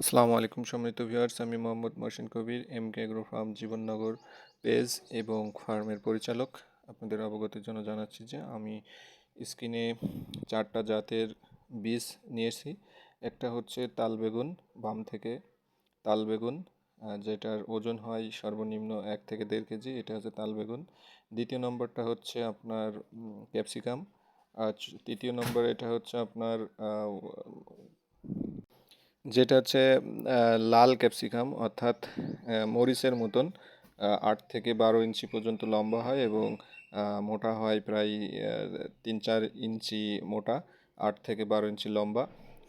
আসসালামু আলাইকুম সম্মানিত ভিউয়ার্স, আমি Mohammad Mohsin Kabir, M K agro farm Jibannagar page এবং ফার্মের পরিচালক। আপনাদের অবগতির জন্য জানাচ্ছি যে আমি স্ক্রিনে চারটা জাতের বীজ নিয়েছি। একটা হচ্ছে তাল বেগুন, বাম থেকে তাল বেগুন যেটার ওজন হয় সর্বনিম্ন এক থেকে দেড় কেজি, এটা হচ্ছে তাল বেগুন। দ্বিতীয় নম্বরটা হচ্ছে আপনার ক্যাপসিকাম। আর তৃতীয় নম্বর এটা হচ্ছে আপনার যেটা হচ্ছে লাল ক্যাপসিকাম অর্থাৎ মরিচের মতন আট থেকে বারো ইঞ্চি পর্যন্ত লম্বা হয় এবং মোটা হয় প্রায় তিন চার ইঞ্চি মোটা, আট থেকে বারো ইঞ্চি লম্বা।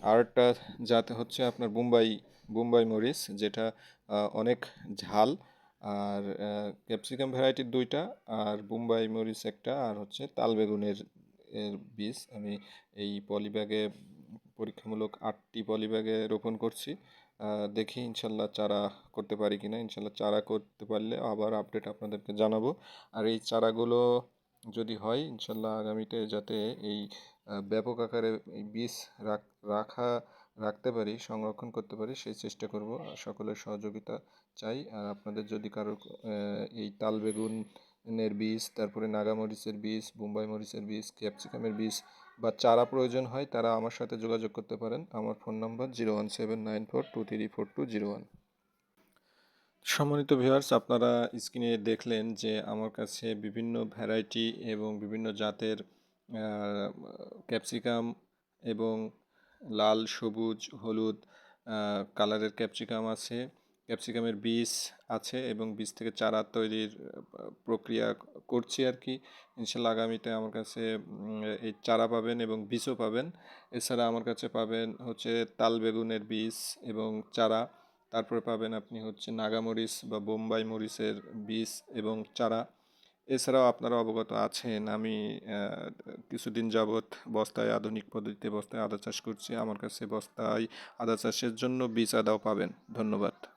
আরেকটা জাত হচ্ছে আপনার বোম্বাই বোম্বাই মরিচ, যেটা অনেক ঝাল। আর ক্যাপসিকাম ভ্যারাইটির দুইটা, আর বোম্বাই মরিচ একটা, আর হচ্ছে তাল বেগুনের এর বীজ। আমি এই পলি ব্যাগে পরীক্ষামূলক আটটি পলিব্যাগে রোপণ করছি। দেখি ইনশাল্লাহ চারা করতে পারি কিনা। ইনশাল্লাহ চারা করতে পারলে আবার আপডেট আপনাদেরকে জানাব। আর এই চারাগুলো যদি হয়, ইনশাল্লাহ আগামীতে যাতে এই ব্যাপক আকারে এই বীজ রাখ- রাখা, রাখতে পারি, সংরক্ষণ করতে পারি, সেই চেষ্টা করব। সকলের সহযোগিতা চাই। আর আপনাদের যদি কারোর এই তাল বেগুনের বীজ, তারপরে নাগামরিচের বীজ, বোম্বাই মরিচের বীজ, ক্যাপসিকামের বীজ বা চারা প্রয়োজন হয়, তারা আমার সাথে যোগাযোগ করতে পারেন। আমার phone number zero one seven nine four two three four two zero one. সম্মানিত ভিউয়ার্স, আপনারা স্ক্রিনে দেখলেন যে আমার কাছে বিভিন্ন ভ্যারাইটি এবং বিভিন্ন জাতের ক্যাপসিকাম এবং লাল, সবুজ, হলুদ কালারের ক্যাপসিকাম আছে। ক্যাপসিকামের বীজ আছে এবং বীজ থেকে চারা তৈরির প্রক্রিয়া করছি আর কি ইনশাল্লাহ আগামীতে আমার কাছে এই চারা পাবেন এবং বীজও পাবেন। এছাড়া আমার কাছে পাবেন হচ্ছে তাল বেগুনের বীজ এবং চারা। তারপরে পাবেন আপনি হচ্ছে নাগামরিচ বা বোম্বাই মরিচের বীজ এবং চারা। এছাড়াও আপনারা অবগত আছেন, আমি কিছুদিন যাবৎ বস্তায় আধুনিক পদ্ধতিতে বস্তায় আদা চাষ করছি। আমার কাছে বস্তায় আদা চাষের জন্য বীজ আদাও পাবেন। ধন্যবাদ।